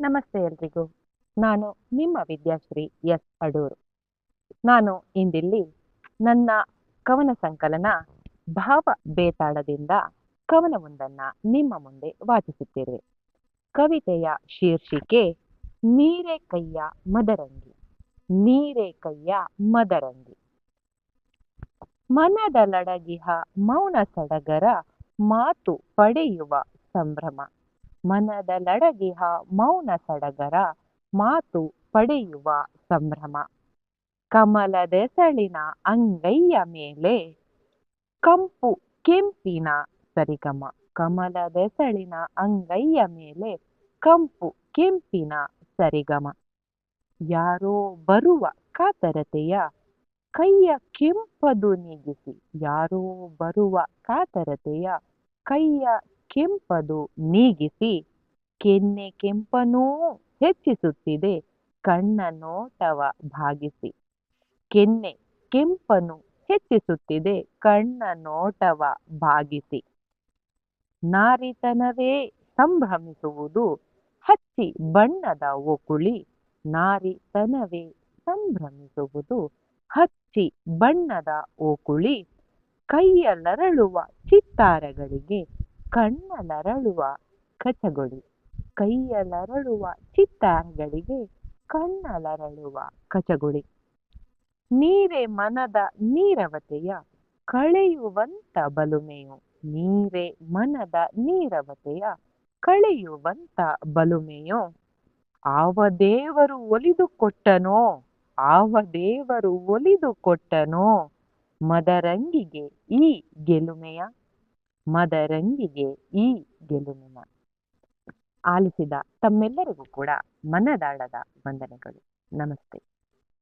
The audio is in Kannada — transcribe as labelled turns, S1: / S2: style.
S1: ನಮಸ್ತೆ ಎಲ್ರಿಗೂ. ನಾನು ನಿಮ್ಮ ವಿದ್ಯಾಶ್ರೀ ಎಸ್ ಅಡೂರು. ನಾನು ಇಂದಿಲ್ಲಿ ನನ್ನ ಕವನ ಸಂಕಲನ ಭಾವ ಬೇತಾಳದಿಂದ ಕವನವೊಂದನ್ನ ನಿಮ್ಮ ಮುಂದೆ ವಾಚಿಸುತ್ತಿರುವೆ ಕವಿತೆಯ ಶೀರ್ಷಿಕೆ, ನೀರೆ ಮದರಂಗಿ, ನೀರೆ ಕೈಯ ಮದರಂಗಿ ಮನದಲಡಗಿಹ ಮೌನ ಸಡಗರ ಮಾತು ಪಡೆಯುವ ಸಂಭ್ರಮ. ಮನದಲಡಗಿಹ ಮೌನ ಸಡಗರ ಮಾತು ಪಡೆಯುವ ಸಂಭ್ರಮ. ಕಮಲದೆಸಳಿನ ಅಂಗೈಯ ಮೇಲೆ ಕಂಪು ಕೆಂಪಿನ ಸರಿಗಮ. ಕಮಲದೆಸಳಿನ ಅಂಗೈಯ ಮೇಲೆ ಕಂಪು ಕೆಂಪಿನ ಸರಿಗಮ. ಯಾರೋ ಬರುವ ಕಾತರತೆಯ ಕೈಯ ಕೆಂಪದು ನೀಗಿಸಿ. ಯಾರೋ ಬರುವ ಕಾತರತೆಯ ಕೈಯ ಕೆಂಪದು ನೀಗಿಸಿ ಕೆನ್ನೆ ಕೆಂಪನೂ ಹೆಚ್ಚಿಸುತ್ತಿದೆ. ಕಣ್ಣ ನೋಟವ ಭಾಗಿಸಿ. ಕೆನ್ನೆ ಕೆಂಪನು ಹೆಚ್ಚಿಸುತ್ತಿದೆ. ಕಣ್ಣ ನೋಟವ ಭಾಗಿಸಿ. ನಾರಿತನವೇ ಸಂಭ್ರಮಿಸುವುದು. ಹಚ್ಚಿ ಬಣ್ಣದ ಒಕುಳಿ ನಾರಿತನವೇ ಸಂಭ್ರಮಿಸುವುದು. ಹಚ್ಚಿ ಬಣ್ಣದ ಓಕುಳಿ. ಕೈಯಲ್ಲರಳುವ ಚಿತ್ತಾರಗಳಿಗೆ ಕಣ್ಣಲರಳುವ ಕಚಗೊಳಿ ಕೈಯಲರಳುವ ಚಿತ್ತಾರಗಳಿಗೆ ಕಣ್ಣಲರಳುವ ಕಚಗುಳಿ ನೀರೆ ಮನದ ನೀರವತೆಯ ಕಳೆಯುವಂತ ಬಲುಮೆಯು, ನೀರೆ ಮನದ ನೀರವತೆಯ ಕಳೆಯುವಂತ ಬಲುಮೆಯೋ. ಆವ ದೇವರು ಒಲಿದು ಕೊಟ್ಟನೋ, ಆವ ದೇವರು ಒಲಿದು ಕೊಟ್ಟನೋ, ಮದರಂಗಿಗೆ ಈ ಗೆಲುಮೆಯ ಮದರಂಗಿಗೆ ಈ ಗೆಲುವಿನ ಆಲಿಸಿದ ತಮ್ಮೆಲ್ಲರಿಗೂ ಕೂಡ ಮನದಾಳದ ವಂದನೆಗಳು. ನಮಸ್ತೆ.